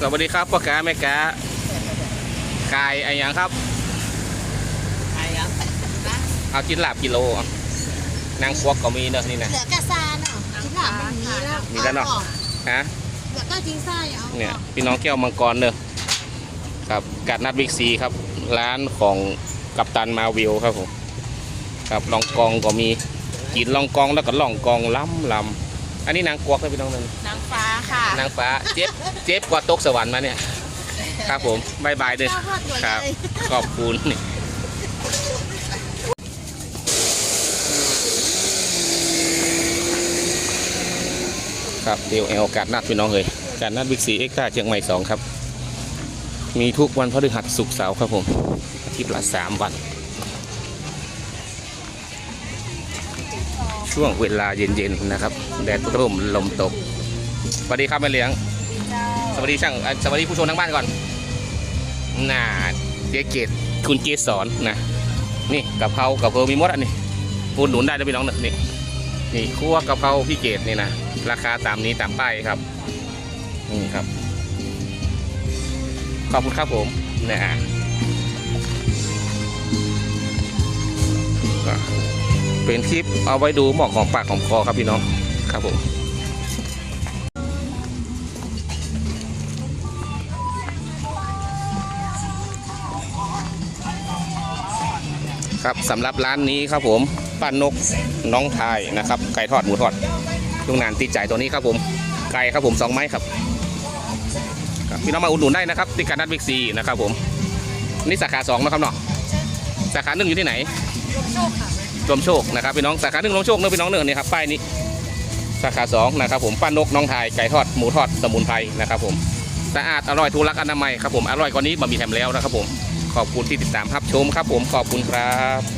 สวัสดีครับพ่อค้าแม่ค้ากายไอ้หยังครับใช่ครับเอากินลาบกิโลอะนางควักก็มีเนอะนี่นะเหลือกระซาเนาะกินหลับมันมีแล้วมีแล้วเนาะฮะเหลือก็ทิ้งไส้เอาเนี่ยพี่น้องแก้วมังกรเนอะครับกัดนัดวิกซีครับ ร้านของกัปตันมาวิวครับผมครับลองกองก็มีกินลองกองแล้วก็ล่องกองล้ำลำ อันนี้นางกวักเลยพี่น้องนึงนางฟ้าค่ะนางฟ้าเจ็บเจ็บกว่าตกสวรรค์มาเนี่ยครับผมบายบายเด้อข้าวทอดด่วนครับเลยขอบคุณนี่ครับเดี๋ยวเอาโอกาสนัดพี่น้องเลยการนัดบิ๊กซีเอ็กซ์ต้าเชียงใหม่สองครับ มีทุกวันพฤหัสศุกร์เสาร์ครับผมอาทิตย์ละสามวัน ช่วงเวลาเย็นๆนะครับ แดดร่มลมตกสวัสดีครับแม่เลี้ยง สวัสดีช่างสวัสดีผู้ชมทั้งบ้านก่อนน่าเจ๊เกตคุณเกสอนนะนี่กะเพรากะเพรามีมดอันนี้ปูนหนุนได้นะพี่น้องเนอะนี่นี่คั่วกะเพราพี่เกตนี่นะราคาตามนี้ตามป้ายครับนี่ครับขอบคุณครับผมนะฮะ เป็นคลิปเอาไว้ดูเหมาะของปากของคอครับพี่น้องครับผมครับสำหรับร้านนี้ครับผมป้านกน้องทายนะครับไก่ทอดหมูทอดลุงนานติดใจตัวนี้ครับผมไก่ครับผมสองไม้ครับครับพี่น้องมาอุดหนุนได้นะครับที่การนัดบิ๊กซีนะครับผมนี่สาขาสองนะครับเนาะสาขาหนึ่งอยู่ที่ไหนโชคค่ะ รวมโชคนะครับพี่น้องสาขาหนึ่งรวมโชคเนอพี่น้องเนอะนี่ครับป้ายนี้สาขาสองนะครับผมป้านกน้องไทยไก่ทอดหมูทอดสมุนไพรนะครับผมสะอาดอร่อยทุรักอนามัยครับผมอร่อยกว่านี้บะหมี่แถมแล้วนะครับผมขอบคุณที่ติดตามรับชมครับผมขอบคุณครับ